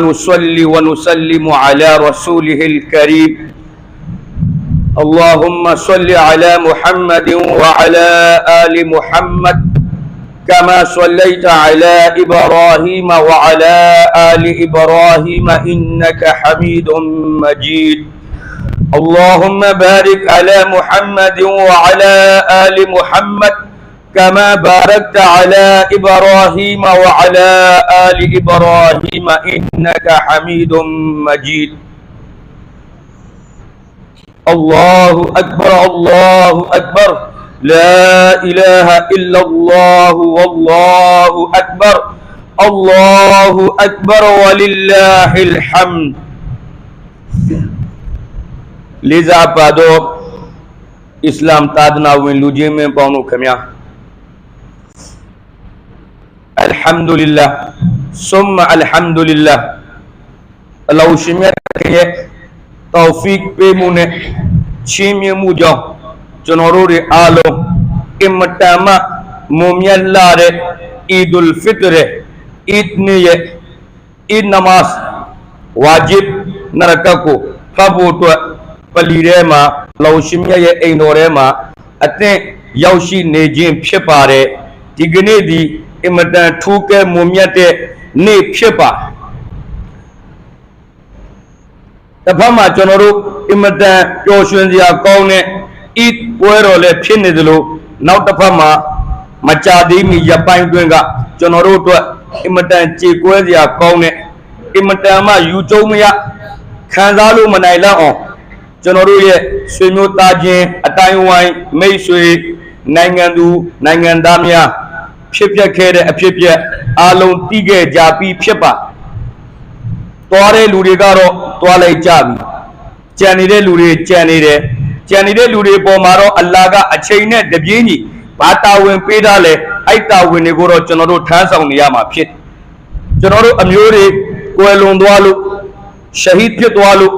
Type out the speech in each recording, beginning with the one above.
نصلي ونسلم على رسوله الكريم. اللهم صل على محمد وعلى آل محمد كما صليت على إبراهيم وعلى آل إبراهيم إنك حميد مجيد. اللهم بارك على محمد وعلى آل محمد كما باركت على إبراهيم وعلى آل إبراهيم إنك حميد مجيد. الله أكبر الله أكبر. لا إله إلا الله والله أكبر. الله أكبر ولله الحمد. لذا پادو اسلام تادنا وين لجيم بانو كميا သာသနာဝင်လူချင်းမင်းပေါင်းတို့ခင်ဗျာအလ်ဟမ်ဒူလ illah ဆုမ္မာအလ်ဟမ်ဒူလ illah အလောရှင်မြတ်ရဲ့တောဖီကပေးမှုနဲ့ချင်းမြတ်မှုကြောင့်ကျွန်တော်တို့တွေအားလုံးအင်မတန်မှမုံမြတ်လာတဲ့အီဒူလ်ဖစ်ရ်အီဒ်နီရဲ့အီဒ်နမတ်ဝါဂျစ်နရကကိုဖတ်ဖို့အတွက်ပလီထဲမှာလောင်ရှင်မြတ်ရဲ့အိမ်တော်ထဲမှာအသင့်ရောက်ရှိနေခြင်းဖြစ်ပါတယ်ဒီကနေ့ဒီ အင်မတန်ထူးကဲမွန်မြတ်တဲ့နေ့ဖြစ်ပါတစ်ဖက်မှာကျွန်တော်တို့အင်မတန်ပျော်ရွှင်စရာကောင်းတဲ့ဣဒ်ပွဲတော်လည်းဖြစ်နေသလိုနောက်တစ်ဖက်မှာမကြာသေးမီရပိုင်းတွင်ကကျွန်တော်တို့အတွက်အင်မတန်ကြေကွဲစရာကောင်းတဲ့အင်မတန်မှယူကျုံမရခံစားလို့မနိုင်လောက်အောင်ကျွန်တော်တို့ရဲ့ဆွေမျိုးသားချင်းအတိုင်းဝိုင်းမိတ်ဆွေနိုင်ငံသူနိုင်ငံသားများ ဖြစ်ပျက်ခဲ့တဲ့အဖြစ်ပျက်အားလုံးတည်ခဲ့ကြပြီးဖြစ်ပါသွားတဲ့လူတွေကတော့သွားလိုက်ကြပြီကြံနေတဲ့လူတွေကြံနေတယ်ကြံနေတဲ့လူတွေပေါ်မှာတော့အလ္လာဟ်ကအချိန်နဲ့တပြေးညီဘာတာဝန်ပေးထားလဲအဲ့တာဝန်တွေကိုတော့ကျွန်တော်တို့ထမ်းဆောင်နေရမှာဖြစ်တယ်ကျွန်တော်တို့အမျိုးတွေကွယ်လွန်သွားလို့ရှဟီဒ်ဖြစ်သွားလို့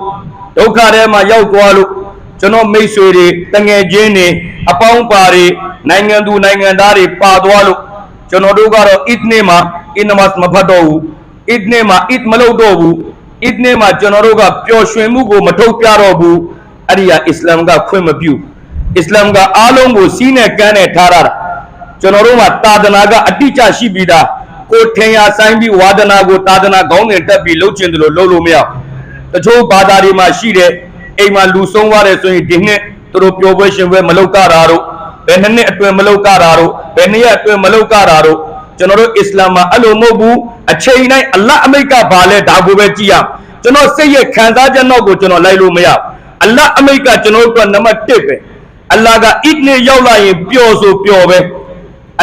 ဒုက္ခထဲမှာရောက်သွားလို့ကျွန်တော်မိတ်ဆွေတွေတငယ်ချင်းတွေအပေါင်းပါတွေနိုင်ငံသူနိုင်ငံသားတွေပါသွားလို့ ကျွန်တော်တို့ကတော့အစ်နေမှာအင်နမတ်မဖတ်တော့ဘူးအစ်နေမှာအစ်မလုပ်တော့ဘူးအစ်နေမှာကျွန်တော်တို့ကပျော်ရွှင်မှုကိုမထုတ်ပြတော့ဘူးအဲ့ဒီဟာအစ္စလာမ်ကခွင့်မပြုအစ္စလာမ်ကအားလုံးကိုစီးနဲ့ကမ်းနဲ့ထားရတာကျွန်တော်တို့မှာသာသနာကအတိအကျရှိပြီးသားကိုထင်ရဆိုင်ပြီးဝါဒနာကိုသာသနာကောင်းတင်တက်ပြီးလှုပ်ချင်တယ်လို့လှုပ်လို့မရဘူးတချို့ဘာသာတွေမှာရှိတဲ့အိမ်မှာလူဆုံးသွားတယ်ဆိုရင်ဒီနှစ်သူတို့ပျော်ပွဲရှင်ပွဲမလုပ်ကြတာတို့ ဘယ်နှစ်နှစ်အတွင်းမလုပ်ကြတာတို့ဘယ်နှစ်ရက်အတွင်းမလုပ်ကြတာတို့ကျွန်တော်တို့အစ္စလာမ်မှာအဲ့လိုမဟုတ်ဘူးအချိန်တိုင်းအလ္လာဟ်အမိတ်ကဘာလဲဒါကိုပဲကြည့်ရကျွန်တော်စိတ်ရဲ့ခံစားချက်တော့ကိုကျွန်တော်လိုက်လို့မရဘူးအလ္လာဟ်အမိတ်ကကျွန်တော်တို့ကနံပါတ်1ပဲအလ္လာဟ်ကဣဒ်နဲ့ရောက်လာရင်ပျော်ဆိုပျော်ပဲ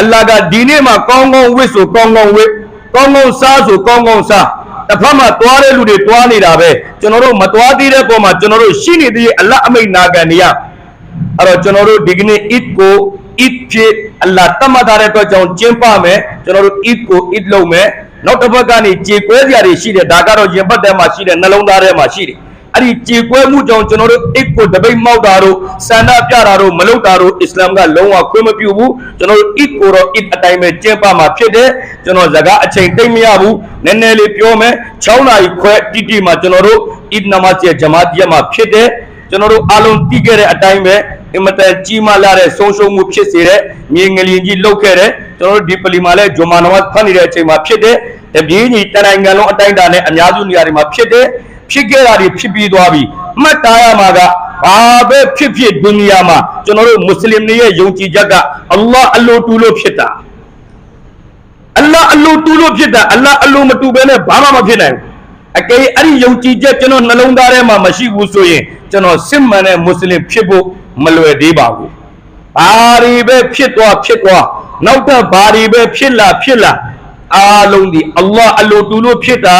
အလ္လာဟ်ကဒီနေ့မှာကောင်းကောင်းဝစ်ဆိုကောင်းကောင်းဝစ်ကောင်းကောင်းစားဆိုကောင်းကောင်းစားတစ်ဖက်မှာတွားတဲ့လူတွေတွားနေတာပဲကျွန်တော်တို့မတွားသေးတဲ့ပုံမှာကျွန်တော်တို့ရှိနေသေးအလ္လာဟ်အမိတ်နာခံနေရ အဲ့တော့ကျွန်တော်တို့ဒီကနေ့ eid ကို eid ဖြစ်အလ္လာဟ်တတ်မှတ်ထားတဲ့အတွက်ကြောင့်ကျင်းပမယ်ကျွန်တော်တို့ eid ကို eid လုပ်မယ်နောက်တစ်ဖက်ကနေကြေကွဲစရာတွေရှိတယ်ဒါကတော့ရင်ပတ်ထဲမှာရှိတယ်နှလုံးသားထဲမှာရှိတယ်အဲ့ဒီကြေကွဲမှုကြောင့်ကျွန်တော်တို့ eid ကိုတပိတ်မောက်တာတို့စန္ဒပြတာတို့မလုပ်တာတို့အစ္စလာမ်ကလုံးဝခွင့်မပြုဘူးကျွန်တော်တို့ eid ကိုတော့ eid အတိုင်းပဲကျင်းပမှာဖြစ်တယ်ကျွန်တော်ဇကာအချိန်တိတ်မရဘူးနည်းနည်းလေးပြောမယ်6နာရီခွဲတိတိမှာကျွန်တော်တို့ eid နမတ်ရဲ့ဂျမာတ်ရက်မှာဖြစ်တယ်ကျွန်တော်တို့အားလုံးတည်ခဲ့တဲ့အတိုင်းပဲ အင်မတန်ကြီးမားလာတဲ့ဆုံးရှုံးမှုဖြစ်စေတဲ့မြေငလျင်ကြီးလှုပ်ခဲ့တဲ့ကျွန်တော်တို့ဒီပလီမှာလဲဂျွန်မာနဝတ်ဖတ်နေတဲ့အချိန်မှာဖြစ်တဲ့တပြေးညီတနိုင်ငံလုံးအတိုင်းအတာနဲ့အများစုနေရာတွေမှာဖြစ်တဲ့ဖြစ်ခဲ့တာတွေဖြစ်ပြီးသွားပြီအမှတ်သားရမှာကဘာပဲဖြစ်ဖြစ်ဒုနီယာမှာကျွန်တော်တို့မွတ်စလင်တွေရဲ့ယုံကြည်ချက်ကအလ္လာဟ်အလိုတူလို့ဖြစ်တာအလ္လာဟ်အလိုတူလို့ဖြစ်တာအလ္လာဟ်အလိုမတူဘဲနဲ့ဘာမှမဖြစ်နိုင်ဘူးအကယ်၍အဲ့ဒီယုံကြည်ချက်ကျွန်တော်နှလုံးသားထဲမှာမရှိဘူးဆိုရင်ကျွန်တော်စစ်မှန်တဲ့မွတ်စလင်ဖြစ်ဖို့ မလွယ်သေးပါဘူး။ဘာတွေပဲဖြစ်သွားဖြစ်သွားနောက်ထပ်ဘာတွေပဲဖြစ်လာဖြစ်လာအားလုံးဒီအလ္လာဟ်အလိုတူလို့ဖြစ်တာ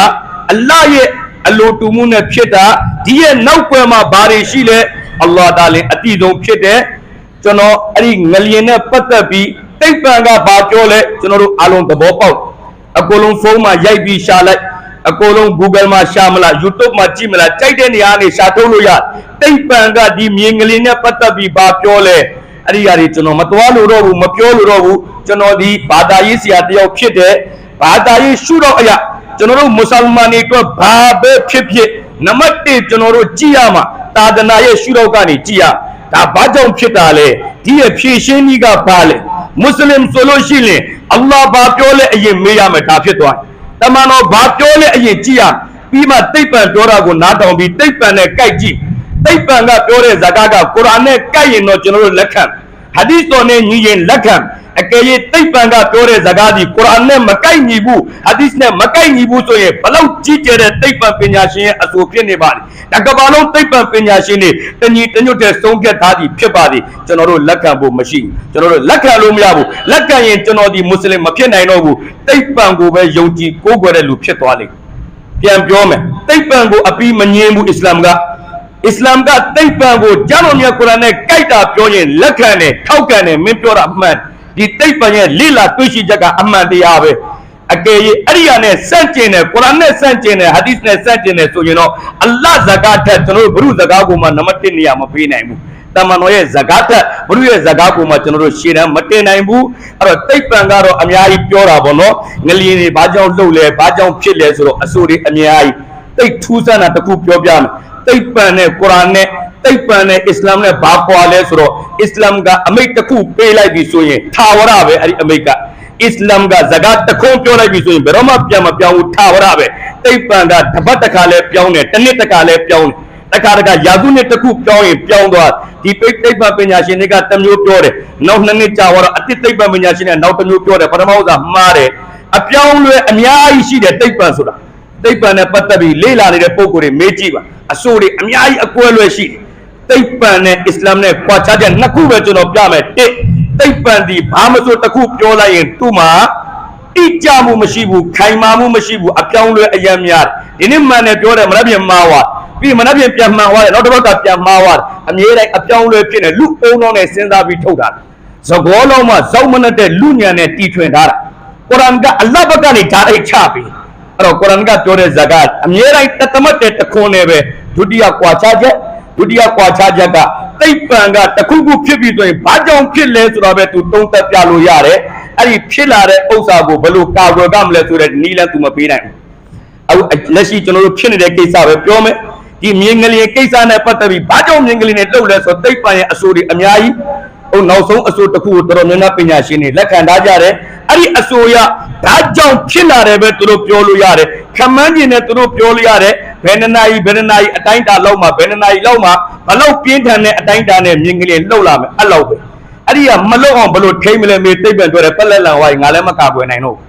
အလ္လာဟ်ရဲ့အလိုတူမှုနဲ့ဖြစ်တာဒီရဲ့နောက်ွယ်မှာဘာတွေရှိလဲအလ္လာဟ်ဒါလည်းအတိဆုံးဖြစ်တယ်ကျွန်တော်အဲ့ဒီငလျင်နဲ့ပတ်သက်ပြီးတိတ်ပံကဘာပြောလဲကျွန်တော်တို့အားလုံးသဘောပေါက်အကုန်လုံးဖုန်းမှာရိုက်ပြီးရှာလိုက် အကုန်လုံး Google မှာရှာမလား YouTube မှာကြည့်မလားကြိုက်တဲ့နေရာကနေရှာထုတ်လို့ရတိတ်ပံကဒီမြေငလင်းနဲ့ပတ်သက်ပြီးဘာပြောလဲအဲ့ဒီຢာတွေကျွန်တော်မသွားလို့တော့ဘူးမပြောလို့တော့ဘူးကျွန်တော်ဒီဘာသာရေးဆရာတယောက်ဖြစ်တဲ့ဘာသာရေးရှုတော့အရာကျွန်တော်တို့မွတ်စလမန်တွေအတွက်ဘာပဲဖြစ်ဖြစ်နံပါတ်1ကျွန်တော်တို့ကြည်ရမှာသာသနာရဲ့ရှုထောင့်ကနေကြည်ရဒါဘာကြောင့်ဖြစ်တာလဲဒီရဲ့ဖြည့်ရှင်းကြီးကဘာလဲမွတ်စလင်ဆိုလို့ရှိရင်အလ္လာဟ်ဘာပြောလဲအရင်မေးရမယ်ဒါဖြစ်သွားတယ် တမန်တော်ဘာပြောလဲအရင်ကြည်ရပြီးမှတိတ်ပံပြောတာကိုနားထောင်ပြီးတိတ်ပံနဲ့ကြိုက်ကြည့်တိတ်ပံကပြောတဲ့ဇာကကကုရ်အာန်နဲ့ကြိုက်ရင်တော့ကျွန်တော်တို့လက်ခံ ဟာဒီသ်တော်နဲ့ညီရင်လက်ခံအကယ်၍တိတ်ပံကပြောတဲ့ဇာကားဒီကုရ်အာန်နဲ့မကိုက်ညီဘူးဟာဒီသ်နဲ့မကိုက်ညီဘူးဆိုရင်ဘလောက်ကြီးကျယ်တဲ့တိတ်ပံပညာရှင်ရဲ့အဆိုဖြစ်နေပါလိဒါကမ္ဘာလုံးတိတ်ပံပညာရှင်တွေတညီတညွတ်တဲ့ဆုံးဖြတ်ထားသည်ဖြစ်ပါသည်ကျွန်တော်တို့လက်ခံဖို့မရှိဘူးကျွန်တော်တို့လက်ခံလို့မရဘူးလက်ခံရင်ကျွန်တော်ဒီမွတ်စလင်မဖြစ်နိုင်တော့ဘူးတိတ်ပံကိုပဲယုံကြည်ကိုးကွယ်တဲ့လူဖြစ်သွားလိမ့်မယ်ပြန်ပြောမယ်တိတ်ပံကိုအပြီးမငြင်းဘူးအစ္စလာမ်က အစ္စလာမ်ကတိတ်ပံကိုကျမ်းတော်မြတ်ကုရ်အာန်နဲ့ကြိုက်တာပြောရင်လက်ခံတယ်ထောက်ခံတယ်မင်းပြောတာအမှန်ဒီတိတ်ပံရဲ့လိလာတွေ့ရှိချက်ကအမှန်တရားပဲအကယ်၍အဲ့ဒီဟာနဲ့စန့်ကျင်တယ်ကုရ်အာန်နဲ့စန့်ကျင်တယ်ဟာဒီသ်နဲ့စန့်ကျင်တယ်ဆိုရင်တော့အလ္လာဟ်ဇကာတ်ထက်ကျွန်တော်တို့ဘုရုဇကာတ်ကိုမှနံပါတ်1နေရာမပေးနိုင်ဘူးတမန်တော်ရဲ့ဇကာတ်ထက်ဘုရုရဲ့ဇကာတ်ကိုမှကျွန်တော်တို့ရှေ့တန်းမတင်နိုင်ဘူးအဲ့တော့တိတ်ပံကတော့အများကြီးပြောတာပေါ့နော်ငလျင်တွေဘာကြောင့်လှုပ်လဲဘာကြောင့်ဖြစ်လဲဆိုတော့အဆိုတွေအများကြီးတိတ်ထူးဆန်းတာတစ်ခုပြောပြမယ် တိတ်ပံနဲ့ကုရ်အာန်နဲ့တိတ်ပံနဲ့အစ္စလာမ်နဲ့ဘာကွာလဲဆိုတော့အစ္စလာမ်ကအမိတ်တစ်ခုပေးလိုက်ပြီဆိုရင်ထာဝရပဲအဲ့ဒီအမိတ်ကအစ္စလာမ်ကဇကာတ်တစ်ခုပြောလိုက်ပြီဆိုရင်ဘယ်တော့မှပြန်မပြောင်းဘူးထာဝရပဲတိတ်ပံကတစ်ပတ်တစ်ခါလဲပြောင်းတယ်တစ်နှစ်တစ်ခါလဲပြောင်းတယ်တခါတခါယာစုနှစ်တစ်ခုပြောင်းရင်ပြောင်းသွားဒီပိတ်သိပ္ပံပညာရှင်တွေကတစ်မျိုးပြောတယ်နောက်နှစ်နှစ်ကြာတော့အတိတ်သိပ္ပံပညာရှင်တွေကနောက်တစ်မျိုးပြောတယ်ပထမဥစ္စာမှားတယ်အပြောင်းလဲအများကြီးရှိတယ်တိပ္ပံဆိုတာ တိပ္ပံနဲ့ပတ်သက်ပြီးလေ့လာနေတဲ့ပုံကိုယ်တွေမေးကြည့်ပါအဆိုတွေအများကြီးအကွဲလွဲရှိတယ်တိပ္ပံနဲ့အစ္စလာမ်နဲ့ကွာခြားချက်နှစ်ခုပဲကျွန်တော်ပြမယ်တစ်တိပ္ပံဒီဘာမဆိုတစ်ခုပြောလိုက်ရင်သူ့မှာတိကျမှုမရှိဘူးခိုင်မာမှုမရှိဘူးအပြောင်းလဲအယံများတယ်ဒီနေ့မှန်တယ်ပြောတယ်မနှက်ပြင်မှားသွားပြီးမနှက်ပြင်ပြန်မှန်သွားတယ်နောက်တစ်ပတ်ကပြန်မှားသွားတယ်အမြဲတမ်းအပြောင်းလဲဖြစ်နေလူအုံလုံးနဲ့စဉ်းစားပြီးထုတ်တာသဘောလုံးမှာဇောက်မနဲ့တဲ့လူညံနဲ့တီထွင်ထားတာကုရ်အာန်ကအလ္လာဟ်ဘက်ကနေဓာတ်အိတ်ချပြီး အဲ့တော့ကုရ်အာန်ကပြောတဲ့ဇကာတ်အမြဲတမ်းတသမတ်တဲ့တခွန်းနဲ့ပဲဒုတိယကွာခြားချက်ဒုတိယကွာခြားချက်ကတိတ်ပံကတစ်ခုခုဖြစ်ပြီးဆိုရင်ဘာကြောင့်ဖြစ်လဲဆိုတော့ပဲသူတုံးသက်ပြလို့ရတယ်အဲ့ဒီဖြစ်လာတဲ့ဥစ္စာကိုဘယ်လိုကာကွယ်ကမလဲဆိုတဲ့နီးလန်းသူမပေးနိုင်ဘူးအခုလက်ရှိကျွန်တော်တို့ဖြစ်နေတဲ့ကိစ္စပဲပြောမယ်ဒီမြင်းကလေးကိစ္စနဲ့ပတ်သက်ပြီးဘာကြောင့်မြင်းကလေးနဲ့လှုပ်လဲဆိုတော့တိတ်ပံရဲ့အဆိုတွေအများကြီးဟိုနောက်ဆုံးအဆိုတစ်ခုကိုတော်တော်များများပညာရှင်တွေလက်ခံထားကြတယ်အဲ့ဒီအဆိုရ ဒါကြောင့်ဖြစ်လာတယ်ပဲသူတို့ပြောလို့ရတယ်ခမန်းကျင်နဲ့သူတို့ပြောလို့ရတယ်ဘယ်နှစ်နာရီဘယ်နှစ်နာရီအတိုင်းတာလောက်မှဘယ်နှစ်နာရီလောက်မှဘလောက်ပြင်းထန်တဲ့အတိုင်းတာနဲ့မြင်းကလေးလှုပ်လာမယ်အဲ့လောက်ပဲအဲ့ဒီကမလှုပ်အောင်ဘယ်လိုထိမ့်မလဲမေးတိတ်ပံပြောတယ်ပက်လက်လန်ဝိုင်းငါလည်းမကာကွယ်နိုင်တော့ဘူး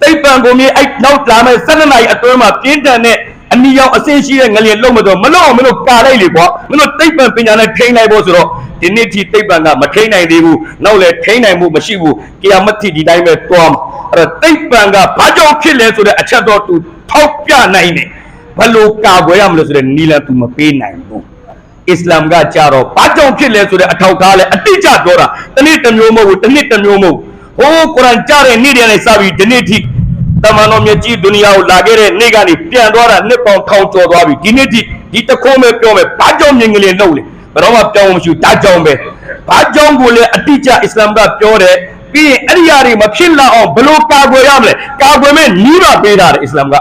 တိတ်ပံကိုမြေအဲ့နောက်လာမဲ့7နှစ်နာရီအတွင်းမှာပြင်းထန်တဲ့အနီရောင်အဆင်းရှိတဲ့ငလျင်လုံးမတော့မလို့အောင်မလို့ကာလိုက်လေကွာမလို့တိတ်ပံပညာနဲ့ထိန်းနိုင်ဖို့ဆိုတော့ဒီနေ့ထိတိတ်ပံကမထိန်းနိုင်သေးဘူးနောက်လည်းထိန်းနိုင်မှုမရှိဘူးကိယာမတ်တိဒီတိုင်းပဲတွားမှာ အဲ့တော့တိတ်ပံကဘာကြောင့်ဖြစ်လဲဆိုတဲ့အချက်တော့သူထောက်ပြနိုင်တယ်ဘလို့ကာကွယ်ရမလို့ဆိုတဲ့နီလန်သူမပေးနိုင်ဘူးအစ္စလာမ်ကကြတော့ဘာကြောင့်ဖြစ်လဲဆိုတဲ့အထောက်ထားလဲအတိအကျပြောတာတစ်နေ့တစ်မျိုးမဟုတ်ဘူးတစ်နှစ်တစ်မျိုးမဟုတ်ဘူးဟိုးကုရ်အာန်ကြားတဲ့နေ့တည်းနဲ့စပြီးဒီနေ့ထိတမန်တော်မြတ်ကြီးဒုနီယာကိုလာခဲ့တဲ့နေ့ကနေပြန်သွားတာနှစ်ပေါင်းထောင်ကျော်သွားပြီဒီနေ့ထိဒီတခုံးပဲပြောမယ်ဘာကြောင့်မြင်ကလေးလှုပ်လဲဘယ်တော့မှပြောင်းမရှိဘူးဒါကြောင့်ပဲဘာကြောင့်ကိုလဲအတိအကျအစ္စလာမ်ကပြောတယ် ပြီးရင်အဲ့ဒီအရာတွေမဖြစ်လာအောင်ဘယ်လိုကာကွယ်ရမလဲကာကွယ်မဲ့နီးပါပေးတာတယ်အစ္စလာမ်က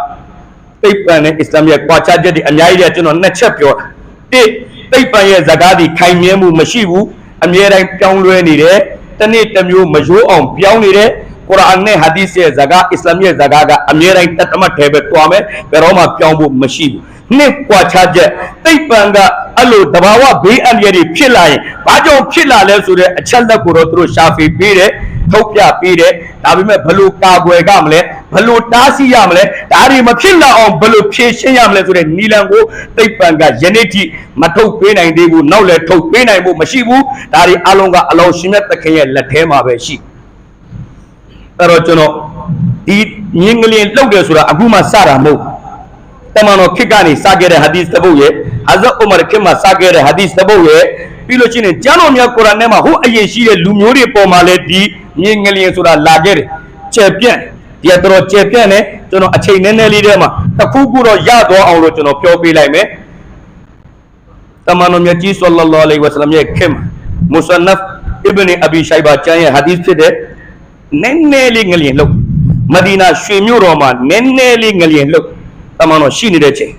တိတ်ပံနဲ့အစ္စလာမ်ရဲ့ကွာခြားချက်တွေအများကြီးတဲ့ကျွန်တော်နှစ်ချက်ပြောတာတစ်တိတ်ပံရဲ့ဇကားဒီခိုင်မြဲမှုမရှိဘူးအမြဲတမ်းပြောင်းလဲနေတယ်တစ်နေ့တစ်မျိုးမရိုးအောင်ပြောင်းနေတယ်ကုရ်အာန်နဲ့ဟာဒီသ်ရဲ့ဇကားအစ္စလာမ်ရဲ့ဇကားကအမြဲတမ်းတသမတ်ထဲပဲတွားမယ်ဘယ်တော့မှပြောင်းဖို့မရှိဘူးနှစ်ကွာခြားချက်တိတ်ပံကအဲ့လိုတဘာဝဘေးအန္တရာယ်တွေဖြစ်လာရင်ဘာကြောင့်ဖြစ်လာလဲဆိုတဲ့အချက်လက်ကိုတော့သူတို့ရှာဖွေပေးတယ် ထုတ်ပြပေးတယ်ဒါပေမဲ့ဘယ်လိုကာကွယ်ကမလဲဘယ်လိုတားဆီးရမလဲဒါတွေမဖြစ်လာအောင်ဘယ်လိုဖြေရှင်းရမလဲဆိုတဲ့နီလန်ကိုတိတ်ပံကယနေ့ထိမထုတ်ပေးနိုင်သေးဘူးနောက်လည်းထုတ်ပေးနိုင်ဖို့မရှိဘူးဒါတွေအလုံးကအလောရှင်မြတ်သခင်ရဲ့လက်ထဲမှာပဲရှိအဲ့တော့ကျွန်တော်ဒီမြင်းကလေးလှုပ်တယ်ဆိုတာအခုမှစတာမဟုတ်ဘူးတမန်တော်ခေတ်ကနေစခဲ့တဲ့ဟာဒီသဘုတ်ရဲ့ဟာဇတ်ဥမာခေတ်မှာစခဲ့တဲ့ဟာဒီသဘုတ်ရဲ့ပြီးလို့ရှိရင်ကျမ်းတော်မြတ်ကုရ်အာန်ထဲမှာဟိုအရင်ရှိတဲ့လူမျိုးတွေပေါ်မှာလည်းဒီ မြင်းငလျင်ဆိုတာလာခဲ့တယ်ကျယ်ပြန့်ဒီကတော်ကျယ်ပြန့်တယ်ကျွန်တော်အချိန်နည်းနည်းလေးထဲမှာတစ်ခုခုတော့ရသွားအောင်လို့ကျွန်တော်ပြောပေးလိုက်မယ်တမန်တော်မြတ်ကြီးဆလ္လာလာအလိုင်ဝဆလမ်ရဲ့ခေတ်မှာမုဆနဖ်အစ်ဘနီအဘီရှိုင်ဘာကျမ်းရဲ့ဟာဒီသ်ဖြစ်တဲ့နည်းနည်းလေးငလျင်လို့မဒီနာရွှေမြို့တော်မှာနည်းနည်းလေးငလျင်လှုပ်တမန်တော်ရှိနေတဲ့ချိန်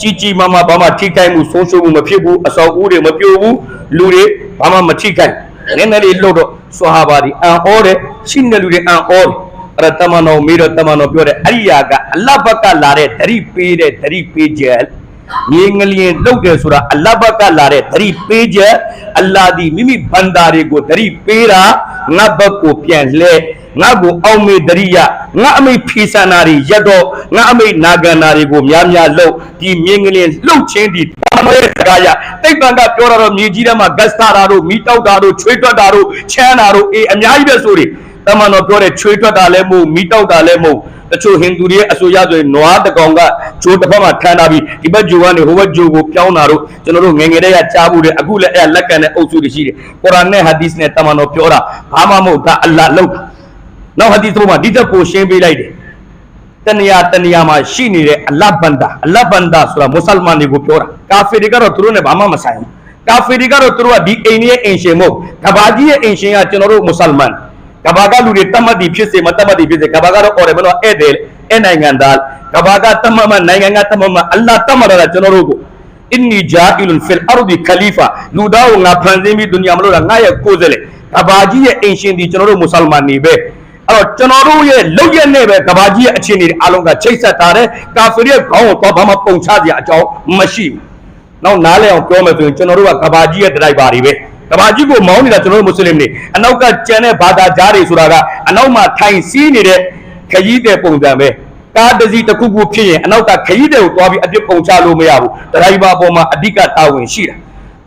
ကြီးကြီးမားမားဘာမှထိခိုက်မှုဆုံးရှုံးမှုမဖြစ်ဘူးအစောဦးတွေမပြိုဘူးလူတွေဘာမှမထိခိုက် နည်းနည်းလေးလှုပ်တော့ဆွာဟာဘာဒီအန်အောတယ်ရှိနေတဲ့လူတွေအန်အောတယ်အဲ့ဒါတမန်တော်မေးတော့တမန်တော်ပြောတယ်အဲ့ဒီယာကအလတ်ဘက်ကလာတဲ့ဓရိပေးတဲ့ဓရိပေးချက်မြေငလျင်လှုပ်တယ်ဆိုတာအလတ်ဘက်ကလာတဲ့ဓရိပေးချက်အလ္လာဒီမိမိဘန္တာတွေကိုဓရိပေးတာငါဘက်ကိုပြန်လှဲငါကိုအောက်မေတရိယငါအမိဖီဆန္နာတွေရက်တော့ငါအမိနာဂန္နာတွေကိုများများလှုပ်ဒီမြေငလျင်လှုပ်ခြင်းဒီ ပါမဲစကားရတိတ်ပံကပြောတာတော့မြေကြီးထဲမှာဂတ်စတာတာတို့မီတောက်တာတို့ချွေးတွက်တာတို့ချမ်းတာတို့အေးအများကြီးပဲဆိုတွေတမန်တော်ပြောတဲ့ချွေးတွက်တာလည်းမဟုတ်မီတောက်တာလည်းမဟုတ်တချို့ဟိန္ဒူတွေရဲ့အဆိုရဆိုရင်နွားတကောင်ကဂျိုးတစ်ဖက်မှာထမ်းထားပြီးဒီဘက်ဂျိုကနေဟိုဘက်ဂျိုကိုပြောင်းတာတို့ကျွန်တော်တို့ငယ်ငယ်တည်းကကြားဘူးတယ်အခုလည်းအဲ့လက်ကန်တဲ့အုပ်စုတွေရှိတယ်ကုရ်အာန်နဲ့ဟာဒီစ်နဲ့တမန်တော်ပြောတာဘာမှမဟုတ်ဒါအလ္လာဟ်လုပ်တာနောက်ဟာဒီစ်တို့မှာဒီတက်ကိုရှင်းပေးလိုက်တယ် တဏှာတဏှာမှာရှိနေတဲ့အလတ်ဘန္တာအလတ်ဘန္တာဆိုတာမွတ်စလမန်တွေကိုပြောတာကာဖီတွေကတော့သူတို့နဲ့ဘာမှမဆိုင်ဘူးကာဖီတွေကတော့သူတို့ကဒီအိမ်ရဲ့အင်ရှင်မဟုတ်ကဘာကြီးရဲ့အင်ရှင်ကကျွန်တော်တို့မွတ်စလမန်ကဘာကလူတွေတတ်မှတ်ဒီဖြစ်စေမတတ်မှတ်ဒီဖြစ်စေကဘာကတော့အော်တယ်မလို့ဧည့်တယ်အဲ့နိုင်ငံသားကဘာကတတ်မှတ်မှနိုင်ငံကတတ်မှတ်မှအလ္လာဟ်တတ်မှတ်တာကျွန်တော်တို့ကိုအင်နီဂျာအီလွန်ဖီလ်အာရဒီခလီဖာလူသားကိုငါဖန်ဆင်းပြီးဒုနီယာမလို့တာငါရဲ့ကိုယ်စားလေကဘာကြီးရဲ့အင်ရှင်ဒီကျွန်တော်တို့မွတ်စလမန်နေပဲ အဲ့တော့ကျွန်တော်တို့ရဲ့လောက်ရက်နဲ့ပဲကဘာကြီးရဲ့အခြေအနေတွေအလုံးကချိတ်ဆက်ထားတဲ့ကာဖီရဲ့ခေါင်းကိုတော့ဘာမှပုံချစရာအကြောင်းမရှိဘူးနောက်နားလဲအောင်ပြောမယ်ဆိုရင်ကျွန်တော်တို့ကကဘာကြီးရဲ့ဒရိုက်ဘာတွေပဲကဘာကြီးကိုမောင်းနေတာကျွန်တော်တို့မွတ်စလင်တွေအနောက်ကကျန်တဲ့ဘာသာကြားတွေဆိုတာကအနောက်မှာထိုင်စီးနေတဲ့ခရီးတဲ့ပုံစံပဲကားတစ်စီးတစ်ခုခုဖြစ်ရင်အနောက်ကခရီးတဲ့ကိုတွားပြီးအပြစ်ပုံချလို့မရဘူးဒရိုက်ဘာပေါ်မှာအဓိကတာဝန်ရှိတာ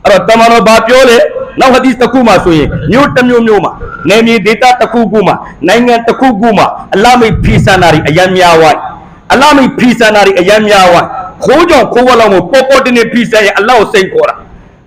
အဲ့တော့တမန်တော်ဘာပြောလဲ နောက်ဟဒီစ်တစ်ခုမှဆိုရင်မြို့တစ်မြို့မြို့မှာနယ်မြေဒေသတစ်ခုခုမှာနိုင်ငံတစ်ခုခုမှာအလမိတ်ဖီဆန္ဒတွေအယံများဝိုင်းအလမိတ်ဖီဆန္ဒတွေအယံများဝိုင်းခိုးကြောင်ခိုးဝက်လောက်ကိုပေါ်ပေါ်တင်းတင်းဖီဆန်ရင်အလောက်စိတ်ခေါ်တာ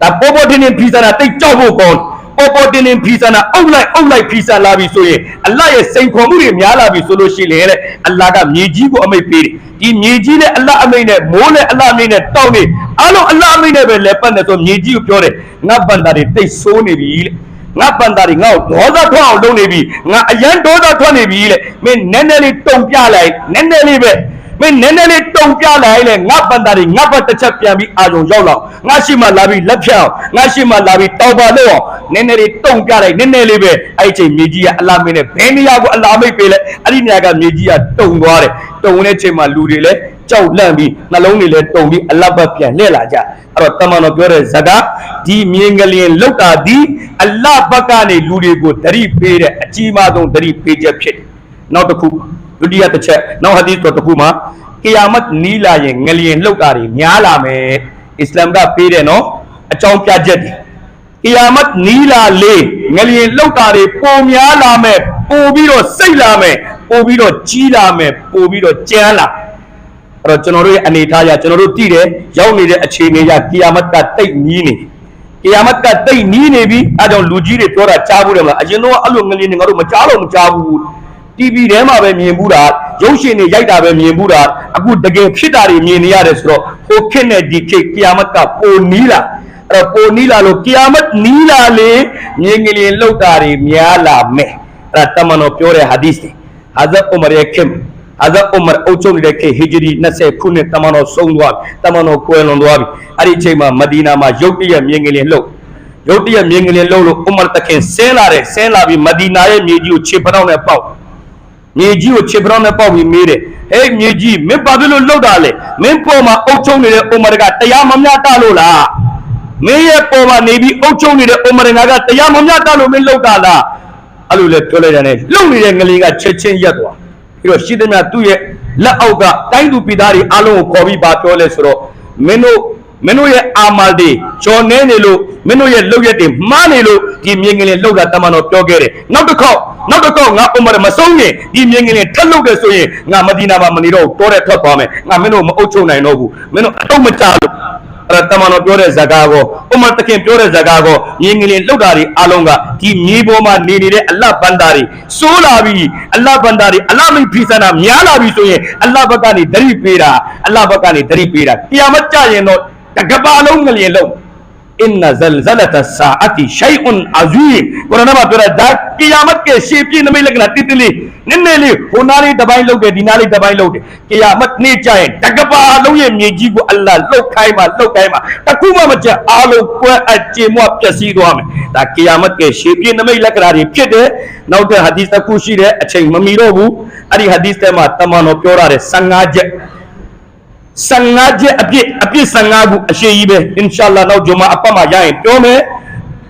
ဒါပေါ်ပေါ်တင်းတင်းဖီဆန္ဒတိတ်ကြောက်ဖို့ကောင်းတယ် ပေါ်ပေါ်တင်းတင်းဖီဆန္ဒအုပ်လိုက်အုပ်လိုက်ဖီဆန်လာပြီဆိုရင်အလရဲ့စိန်ခေါ်မှုတွေများလာပြီဆိုလို့ရှိရင်လေအလကမြေကြီးကိုအမိတ်ပေးတယ်ဒီမြေကြီးနဲ့အလအမိတ်နဲ့မိုးနဲ့အလအမိတ်နဲ့တောက်နေအလုံးအလအမိတ်နဲ့ပဲလဲပတ်နေဆိုမြေကြီးကိုပြောတယ်ငါဗန္တာတွေတိတ်ဆိုးနေပြီလေငါပန်တာတွေငါ့ကိုဒေါသထွက်အောင်လုပ်နေပြီငါအရန်ဒေါသထွက်နေပြီလေမင်းနည်းနည်းလေးတုံပြလိုက်နည်းနည်းလေးပဲမင်းနည်းနည်းလေးတုံပြလိုက်လေငါပန်တာတွေငါဘက်တစ်ချက်ပြန်ပြီးအာရုံရောက်လောက်ငါရှိမှလာပြီးလက်ဖြောင်းငါရှိမှလာပြီးတောက်ပါလို့အောင် နည်းနည်းလေးတုံပြလိုက်နည်းနည်းလေးပဲအဲ့ဒီချိန်မြေကြီးကအလာမင်းနဲ့ဘယ်နေရာကိုအလာမိတ်ပေးလဲအဲ့ဒီနေရာကမြေကြီးကတုံသွားတယ်တုံတဲ့ချိန်မှာလူတွေလည်းကြောက်လန့်ပြီးနှလုံးတွေလည်းတုံပြီးအလတ်ဘက်ပြန်လှည့်လာကြအဲ့တော့တမန်တော်ပြောတဲ့ဇကာဒီမြင်ကလျင်လောက်တာဒီအလတ်ဘက်ကနေလူတွေကိုတတိပေးတဲ့အကြီးမားဆုံးတတိပေးချက်ဖြစ်တယ်နောက်တစ်ခုဒုတိယတစ်ချက်နောက်ဟာဒီတော်တစ်ခုမှာကီယာမတ်နီးလာရင်ငလျင်လှုပ်တာတွေများလာမယ်အစ္စလာမ်ကပေးတယ်နော်အကြောင်းပြချက်တွေ ကီယာမတ်နီးလာလေငလျင်လှုပ်တာတွေပုံများလာမယ်ပို့ပြီးတော့စိတ်လာမယ်ပို့ပြီးတော့ကြီးလာမယ်ပို့ပြီးတော့ကြမ်းလာအဲ့တော့ကျွန်တော်တို့ရဲ့အနေထားအရကျွန်တော်တို့တည်တယ်ရောက်နေတဲ့အခြေအနေရကီယာမတ်ကတိတ်နီးနေကီယာမတ်ကတိတ်နီးနေပြီအဲကြောင့်လူကြီးတွေပြောတာကြားဘူးတယ်မလားအရင်တော့အဲ့လိုငလျင်တွေငါတို့မကြားတော့မကြားဘူး TV ထဲမှာပဲမြင်ဘူးတာရုပ်ရှင်တွေရိုက်တာပဲမြင်ဘူးတာအခုတကယ်ဖြစ်တာတွေမြင်နေရတယ်ဆိုတော့ဟိုခေတ်နဲ့ဒီခေတ်ကီယာမတ်ကပိုနီးလာအဲ့တော့ ပိုနီးလာလို့ကီယာမတ်နီးလာလေမြင်ကလေးလောက်တာတွေများလာမယ်အဲ့ဒါတမန်တော်ပြောတဲ့ဟာဒီစ်တွေဟာဇတ်ဥမရရဲ့ခင်ဟာဇတ်ဥမရအုပ်ချုပ်နေတဲ့ခေတ်ဟီဂျရီ20ခုနှစ်တမန်တော်ဆုံးသွားပြီတမန်တော်ကွယ်လွန်သွားပြီအဲ့ဒီအချိန်မှာမဒီနာမှာရုတ်တရက်မြင်ကလေးလှုပ်ရုတ်တရက်မြင်ကလေးလှုပ်လို့ဥမရတခင်ဆင်းလာတယ်ဆင်းလာပြီးမဒီနာရဲ့မြေကြီးကိုခြေပထောက်နဲ့ပေါက်မြေကြီးကိုခြေပရောင်းနဲ့ပေါက်ပြီးမေးတယ်ဟဲ့မြေကြီးမင်းဘာဖြစ်လို့လှုပ်တာလဲမင်းပေါ်မှာအုပ်ချုပ်နေတဲ့အိုမရကတရားမမျှတလို့လား မင်းရဲ့ပေါ်မှာနေပြီးအုပ်ချုပ်နေတဲ့အိုမရငါကတရားမမျှတလို့မင်းလှုပ်တာလားအဲ့လိုလေပြောလိုက်တယ်နဲ့လှုပ်နေတဲ့ငလင်ကချက်ချင်းရက်သွားပြီးတော့ရှိသမျှသူ့ရဲ့လက်အောက်ကတိုင်းသူပြည်သားတွေအားလုံးကိုခေါ်ပြီးပါပြောလဲဆိုတော့မင်းတို့မင်းတို့ရဲ့အာမလ်တွေချော်နေနေလို့မင်းတို့ရဲ့လှုပ်ရက်တွေမှားနေလို့ဒီမြင်ငလင်လှုပ်တာတမန်တော်ပြောခဲ့တယ်နောက်တစ်ခေါက်နောက်တစ်ခေါက်ငါဥမရမဆုံးရင်ဒီမြင်ငလင်ထပ်လှုပ်တယ်ဆိုရင်ငါမဒီနာမှာမနေတော့ဘူးတောတဲ့ထွက်သွားမယ်ငါမင်းတို့မအုပ်ချုပ်နိုင်တော့ဘူးမင်းတို့အတော့မကြလို့ အဲ့ဒါတမန်တော်ပြောတဲ့ဇကာကိုဥမရတခင်ပြောတဲ့ဇကာကိုမြင်ငလင်လှုပ်တာတွေအလုံးကဒီမြေပေါ်မှာနေနေတဲ့အလတ်ဘန္တာတွေစိုးလာပြီအလတ်ဘန္တာတွေအလတ်မိတ်ဖီဆန္ဒများလာပြီဆိုရင်အလတ်ဘက်ကနေဒရိပေးတာအလတ်ဘက်ကနေဒရိပေးတာကီယာမတ်ကြရင်တော့တကဘာလုံးငလျင်လုံး အင်နဇလဇလတဆာအတီရှိုင်အွန်အဇီမ်ကုရ်အာန်မှာပြောတာဒါကိယာမတ်ရဲ့ရှေ့ပြည့်နမိတ်လက္ခဏာတိတိလေးနည်းနည်းလေးဟိုနားလေးတစ်ပိုင်းလုတ်တယ်ဒီနားလေးတစ်ပိုင်းလုတ်တယ်ကိယာမတ်နေ့ကျရင်တကဘာလုံးရဲ့မြေကြီးကိုအလ္လာဟ်လှုပ်ခိုင်းမှာလှုပ်ခိုင်းမှာတခုမှမကြအားလုံးကွဲအပ်ကြေမွပျက်စီးသွားမယ်ဒါကိယာမတ်ရဲ့ရှေ့ပြည့်နမိတ်လက္ခဏာတွေဖြစ်တယ်နောက်တဲ့ဟာဒီသတစ်ခုရှိတယ်အချိန်မမီတော့ဘူးအဲ့ဒီဟာဒီသထဲမှာတမန်တော်ပြောရတယ်15ချက် 15ချက်အပြည့်အပြည့်15ခုအရှိကြီးပဲအင်ရှာအလ္လာဟ်နောက်ဂျုမာအပတ်မှာရရင်ပြောမယ်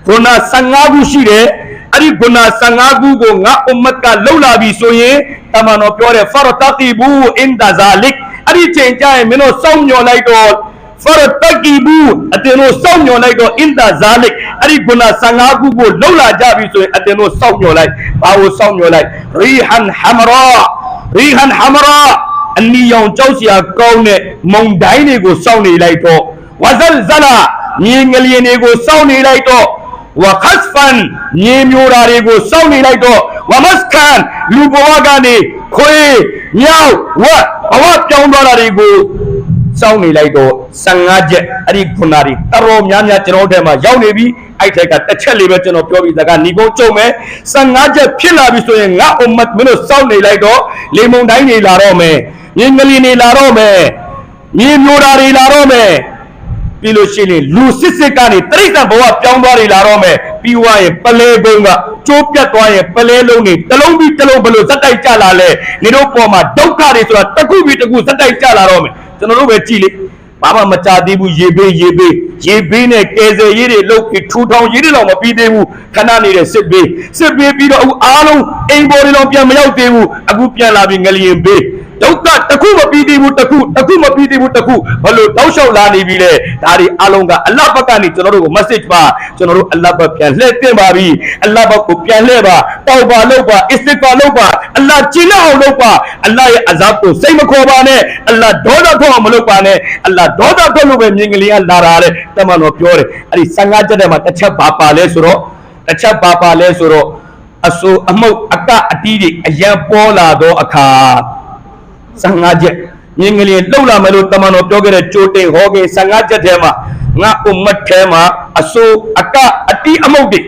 ခုန15ခုရှိတယ်အဲ့ဒီခုန15ခုကိုငါအွမ်မတ်ကလှုပ်လာပြီဆိုရင်တမန်တော်ပြောတယ်ဖရတကီဘူအင်ဒါဇာလစ်အဲ့ဒီချိန်ကျရင်မင်းတို့စောင့်မျှော်လိုက်တော့ဖရတကီဘူအတင်တို့စောင့်မျှော်လိုက်တော့အင်ဒါဇာလစ်အဲ့ဒီခုန15ခုကိုလှုပ်လာကြပြီဆိုရင်အတင်တို့စောင့်မျှော်လိုက်ဘာကိုစောင့်မျှော်လိုက်ရီဟန်ဟမရာရီဟန်ဟမရာ အနီရောင်ကြောက်စရာကောင်းတဲ့မုံတိုင်းတွေကိုစောင့်နေလိုက်တော့ဝဇလဇလာမြေငလျင်တွေကိုစောင့်နေလိုက်တော့ဝခတ်ဖန်မြေမျိုးဓာတွေကိုစောင့်နေလိုက်တော့ဝမစကန်လူဘဝကနေခွေးမြောက်ဝတ်ဘဝပြောင်းသွားတာတွေကိုစောင့်နေလိုက်တော့15ချက်အဲ့ဒီခုနာတွေတော်တော်များများကျွန်တော်တို့ထဲမှာရောက်နေပြီအဲ့ထက်ကတစ်ချက်လေးပဲကျွန်တော်ပြောပြီးဒါကညီကုန်းကြုံမယ်15ချက်ဖြစ်လာပြီဆိုရင်ငါအွမ်မတ်မင်းတို့စောင့်နေလိုက်တော့လေမုန်တိုင်းတွေလာတော့မယ် မြေငလီတွေလာတော့မယ်မြေမျိုးဓာတွေလာတော့မယ်ပြီးလို့ရှိရင်လူစစ်စစ်ကနေတိရစ္ဆာန်ဘဝပြောင်းသွားတွေလာတော့မယ်ပြီးွားရင်ပလဲကုန်းကကျိုးပြတ်သွားရင်ပလဲလုံးတွေတစ်လုံးပြီးတစ်လုံးဘယ်လိုဇက်တိုက်ကြလာလဲနေတို့ပေါ်မှာဒုက္ခတွေဆိုတာတစ်ခုပြီးတစ်ခုဇက်တိုက်ကြလာတော့မယ်ကျွန်တော်တို့ပဲကြည်လေဘာမှမကြသေးဘူးရေဘေးရေဘေးရေဘေးနဲ့ကယ်ဆယ်ရေးတွေလုပ်ပြီးထူထောင်ရေးတွေတော့မပြီးသေးဘူးခဏနေတဲ့စစ်ဘေးစစ်ဘေးပြီးတော့အခုအားလုံးအိမ်ပေါ်တွေတော့ပြန်မရောက်သေးဘူးအခုပြန်လာပြီးငလျင်ဘေး ဒုက္ခတစ်ခုမပြီးသေးဘူးတစ်ခုတစ်ခုမပြီးသေးဘူးတစ်ခုဘလို့တောက်လျှောက်လာနေပြီလေဒါတွေအလုံးကအလ္လာဟ်ဘက်ကနေကျွန်တော်တို့ကို message ပါကျွန်တော်တို့အလ္လာဟ်ဘက်ပြန်လှည့်တင်ပါပြီအလ္လာဟ်ဘက်ကိုပြန်လှည့်ပါတောက်ပါလုပ်ပါအစ္စတိဂ်ဖာလုပ်ပါအလ္လာဟ်ကျင့်အောင်လုပ်ပါအလ္လာဟ်ရဲ့အဇပ်ကိုစိတ်မခေါ်ပါနဲ့အလ္လာဟ်ဒေါသထွက်အောင်မလုပ်ပါနဲ့အလ္လာဟ်ဒေါသထွက်လို့ပဲမြင်ကလေးကလာတာလေတမန်တော်ပြောတယ်အဲ့ဒီ15ချက်ထဲမှာတစ်ချက်ပါပါလဲဆိုတော့တစ်ချက်ပါပါလဲဆိုတော့အဆူအမှုတ်အကအတီးတွေအရန်ပေါ်လာတော့အခါ 15ချက်မြင်းကလေးလှုပ်လာမယ်လို့တမန်တော်ပြောခဲ့တဲ့ကြိုတင်ဟောခဲ့15ချက်ထဲမှာငါအုမ္မတ်ထဲမှာအစိုးအကအတိအမုတ်တွေ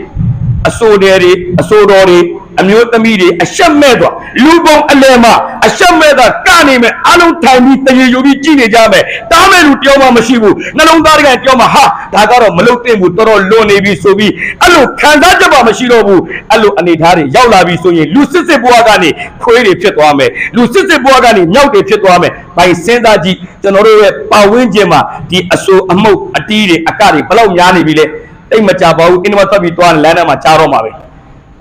အစိုးတွေတွေအစိုးတော်တွေ အမျိုးသမီးတွေအရှက်မဲ့သွားလူပုံအလဲမှာအရှက်မဲ့တာကနေမဲ့အလုံးထိုင်ပြီးတရေယူပြီးကြည့်နေကြမယ်တားမဲ့လူတယောက်မှမရှိဘူးနှလုံးသားတွေကတယောက်မှဟာဒါကတော့မလုတ်တင်ဘူးတော်တော်လွန်နေပြီဆိုပြီးအဲ့လိုခံစားချက်ပါမရှိတော့ဘူးအဲ့လိုအနေထားတွေရောက်လာပြီဆိုရင်လူစစ်စစ်ဘဝကနေခွေးတွေဖြစ်သွားမယ်လူစစ်စစ်ဘဝကနေမြောက်တွေဖြစ်သွားမယ်ဘိုင်စဉ်းစားကြည့်ကျွန်တော်တို့ရဲ့ပတ်ဝန်းကျင်မှာဒီအဆိုးအမှုတ်အတီးတွေအကတွေဘယ်လောက်များနေပြီလဲတိတ်မကြပါဘူးအင်းမသက်ပြီးသွားလမ်းထဲမှာကြားတော့မှာပဲ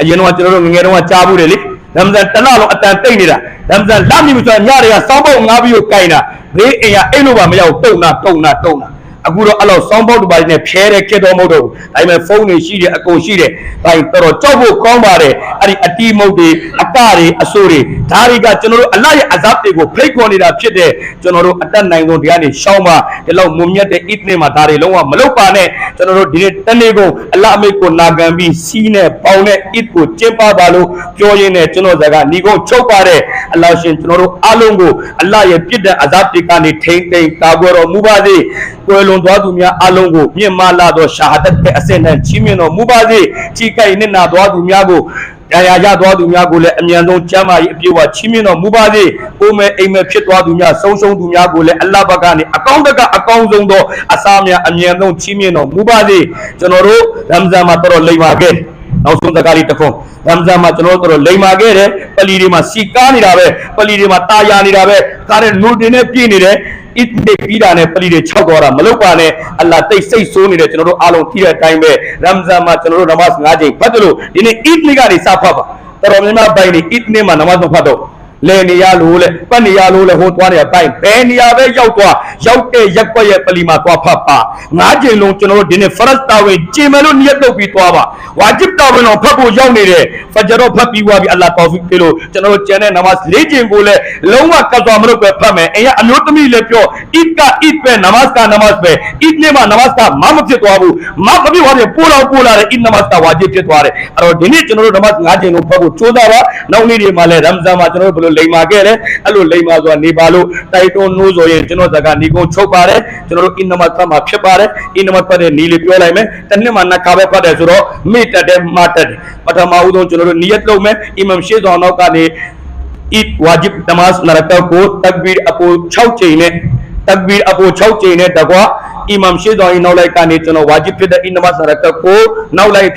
အရင်တော့ကျွန်တော်တို့ငငယ်တုန်းကကြားဘူးတယ်လေရမဇန်တစ်လလုံးအတန်တိတ်နေတာရမဇန်လမြပြီဆိုတော့ညတွေကစောင်းပုတ်ငါးပြီးကိုကင်တာဘေးအိမ်ကအိမ်လို့ပါမရောက်တုံနာတုံနာတုံနာအခုတော့အဲ့လောက်စောင်းပုတ်တူပါနေဖျဲတဲ့ခက်တော့မဟုတ်တော့ဘူးဒါပေမဲ့ဖုန်းတွေရှိတယ်အကုန်ရှိတယ်ဒါရင်တော်တော်ကြောက်ဖို့ကောင်းပါတယ်အဲ့ဒီအတီးမုတ်တွေအက တွေအဆိုးတွေဒါတွေကကျွန်တော်တို့အလတ်ရဲ့အဇပ်တွေကိုဖိတ်ခေါ်နေတာဖြစ်တဲ့ကျွန်တော်တို့အတက်နိုင်ဆုံးဒီကနေရှောင်းပါဒီလောက်မုံမြတ်တဲ့ eat နဲ့မှာဒါတွေလုံးဝမလုပ်ပါနဲ့ကျွန်တော်တို့ဒီနေ့တနေ့ကုန်အလတ်အမိတ်ကိုနာခံပြီးစီးနဲ့ပေါင်းနဲ့ eat ကိုကျင်းပပါလို့ပြောရင်းနဲ့ကျွန်တော်စကားညီကုန်းချုပ်ပါတယ်အလ္လာဟ်ရှင်ကျွန်တော်တို့အားလုံးကိုအလ္လာဟ်ရဲ့ပြစ်တဲ့အဇပ်တွေကနေထိမ့်သိမ့်ကာကွယ်တော်မူပါစေကွယ်လွန်သွားသူများအားလုံးကိုမြင့်မာလာသောရှာဟဒတ်ရဲ့အစင်နဲ့ချီးမြှင့်တော်မူပါစေကြီးကိုက်နစ်နာသွားသူများကို တရားရသွားသူများကိုလည်းအမြန်ဆုံးကျမ်းမာရေးအပြည့်အဝချီးမြှင့်တော်မူပါစေ။ကိုယ်မဲ့အိမ်မဲ့ဖြစ်သွားသူများဆုံးရှုံးသူများကိုလည်းအလ္လာဟ်ဘက်ကနေအကောင်းဘက်ကအကောင်းဆုံးသောအစားများအမြန်ဆုံးချီးမြှင့်တော်မူပါစေ။ကျွန်တော်တို့ရမ်ဇန်မှာတော်တော်လိမ္မာခဲ့။ နောက်ဆုံးစကားလေးတစ်ခုရမ်ဇန်မှာကျွန်တော်တို့တော်တော်လိမ္မာခဲ့တယ်။ပလီတွေမှာစီကားနေတာပဲပလီတွေမှာတာယာနေတာပဲကားတဲ့နူတင်နဲ့ပြည့်နေတယ်။ it နဲ့ပြီးတာနဲ့ပလီတွေ၆တော့တာမလုပ်ပါနဲ့အလ္လာဟ်တိတ်စိတ်ဆိုးနေတယ်ကျွန်တော်တို့အားလုံးသိတဲ့အတိုင်းပဲရမ်ဇန်မှာကျွန်တော်တို့နမတ်၅ချိန်ဖတ်တယ်လို့ဒီနေ့ it နေ့ကနေစဖတ်ပါတော်တော်များများပိုင်နေ eat နေ့မှာနမတ်မဖတ်တော့ လဲနေရလို့လေပတ်နေရလို့လေဟိုသွားနေရပိုင်ဘယ်နေရာပဲရောက်သွားရောက်တဲ့ရက်ွက်ရဲ့ပလီမှာသွားဖတ်ပါငါးချိန်လုံးကျွန်တော်တို့ဒီနေ့ဖရတ်တာဝင်ကျင်မယ်လို့ညက်တော့ပြီးသွားပါဝါဂျစ်တာဝင်တော့ဖတ်ဖို့ရောက်နေတယ်ဖဂျာတော့ဖတ်ပြီးသွားပြီအလ္လာဟ်တောဖီပေးလို့ကျွန်တော်တို့ကျန်တဲ့နမတ်လေးချိန်ကိုလည်းလုံးဝကတ်သွားမလို့ပဲဖတ်မယ်အဲရအမျိုးသမီးလည်းပြော eat က eat ပဲနမတ်ကနမတ်ပဲ eat နေ့မှာနမတ်ကမမဖြစ်သွားဘူးမမဖြစ်သွားတယ်ပိုးတော့ပိုးလာတယ် eat နမတ်ကဝါဂျစ်ဖြစ်သွားတယ်အဲ့တော့ဒီနေ့ကျွန်တော်တို့နမတ်ငါးချိန်လုံးဖတ်ဖို့ကြိုးစားပါနောက်နေ့တွေမှာလည်းရမ်ဇန်မှာကျွန်တော်တို့ဘယ်လိုလိုလိန်မာခဲ့တယ်အဲ့လိုလိန်မာဆိုတာနေပါလို့တိုက်တွန်းနှိုးဆိုရင်ကျွန်တော်ဇာကနေကုန်းချုပ်ပါတယ်ကျွန်တော်တို့အင်နမတ်ဖတ်မှာဖြစ်ပါတယ်အင်နမတ်ဖတ်တဲ့နီးလေးပြောလိုက်မယ်တစ်နှစ်မှာနှစ်ခါပဲဖတ်တယ်ဆိုတော့မေ့တက်တယ်မတ်တက်တယ်ပထမဦးဆုံးကျွန်တော်တို့နီယတ်လုပ်မယ်အီမမ်ရှေ့ဆောင်နောက်ကနေ ईद वाजिब नमाज नरका को तकबीर अपो 6ချိန်နဲ့ तकबीर अपो 6ချိန်နဲ့တကွာအီမမ်ရှေ့တော်ရင်နောက်လိုက်ကနေကျွန်တော် वाजिब ဖြစ်တဲ့ ईद नमाज नरका ကိုနောက်လိုက်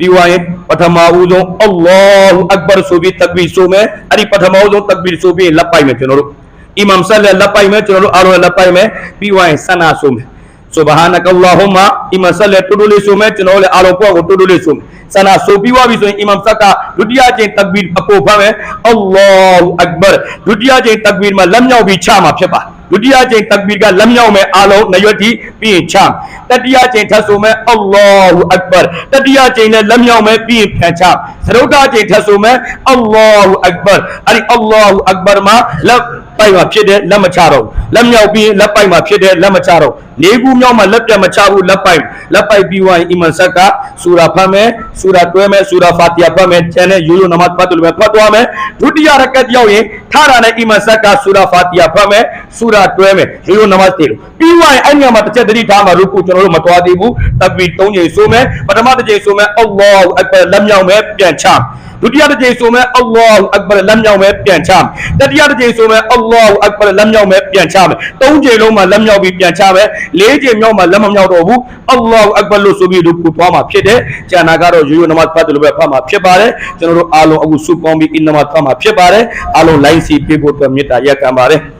روایت පතමාවුදෝ අල්ලාහ් අක්බර් සූබි තක්බීර් සූමේ අරි පතමාවුදෝ තක්බීර් සූබි ලප්පයි මේ චනරු ඉමාම් සල්ලල්ලාහ් ලප්පයි මේ චනරු لپائی میں මේ سنا سو میں سبحانک اللہم، امام صلی اللہ تڑولی صلى تدولي سوم چنول آلو کو سو میں سنا سو وا بھی سو امام صلی اللہ دتیا جائیں تکبیر اپو میں اللہ اکبر دتیا جائیں تکبیر ما لمیاو بھی چھا ما پھپا ဒုတိယကြိမ်တက္ဘီကလက်မြောက်မယ်အားလုံးနရွက်တီပြီးရင်ချတတိယကြိမ်ထပ်ဆိုမယ်အလ္လာဟူအက်ဘာတတိယကြိမ်နဲ့လက်မြောက်မယ်ပြီးရင်ဖြန်ချသရုတ်တကြိမ်ထပ်ဆိုမယ်အလ္လာဟူအက်ဘာအဲ့ဒီအလ္လာဟူအက်ဘာမှာလက်ပိုက်မှာဖြစ်တဲ့လက်မချတော့လက်မြောက်ပြီးလက်ပိုက်မှာဖြစ်တဲ့လက်မချတော့လေးခုမြောက်မှာလက်ပြတ်မချဘူးလက်ပိုက်လက်ပိုက်ပြီးွားရင်အီမန်ဆက်ကစူရာဖတ်မယ် ဆူရာတွဲမယ်ဆူရာဖာတီယာဖတ်မယ်ကျန်တဲ့ရိုးရိုးနမတ်ဖတ်တယ်လို့ပဲဖတ်သွားမယ်ဒုတိယရကတ်ရောက်ရင်ထားတာနဲ့အီမန်ဆက်ကဆူရာဖာတီယာဖတ်မယ်ဆူရာတွဲမယ်ရိုးရိုးနမတ်တေလို့ပြီးွားရင်အဲ့ညမှာတစ်ချက်တတိထားမှာရုပ်ကိုကျွန်တော်တို့မတော်သေးဘူးတပီ၃ချိန်ဆိုမယ်ပထမတစ်ချိန်ဆိုမယ်အလ္လာဟူအက်ဘာလက်မြောက်မယ်ပြန်ချ ဒုတိယတစ်ကြိမ်ဆိုမဲ့အလ္လာဟူအက်ဘာလက်မြောက်မဲ့ပြန်ချမယ်တတိယတစ်ကြိမ်ဆိုမဲ့အလ္လာဟူအက်ဘာလက်မြောက်မဲ့ပြန်ချမယ်သုံးကြိမ်လုံးမှာလက်မြောက်ပြီးပြန်ချမယ်လေးကြိမ်မြောက်မှာလက်မမြောက်တော့ဘူးအလ္လာဟူအက်ဘာလို့ဆိုပြီးလို့ပူသွားမှာဖြစ်တယ်ကျန်တာကတော့ရိုးရိုးနမတ်ဖတ်တယ်လို့ပဲဖတ်မှာဖြစ်ပါတယ်ကျွန်တော်တို့အားလုံးအခုစုပေါင်းပြီးအင်နမတ်ဖတ်မှာဖြစ်ပါတယ်အားလုံးလိုင်းစီပေးဖို့အတွက်မေတ္တာရက်ခံပါတယ်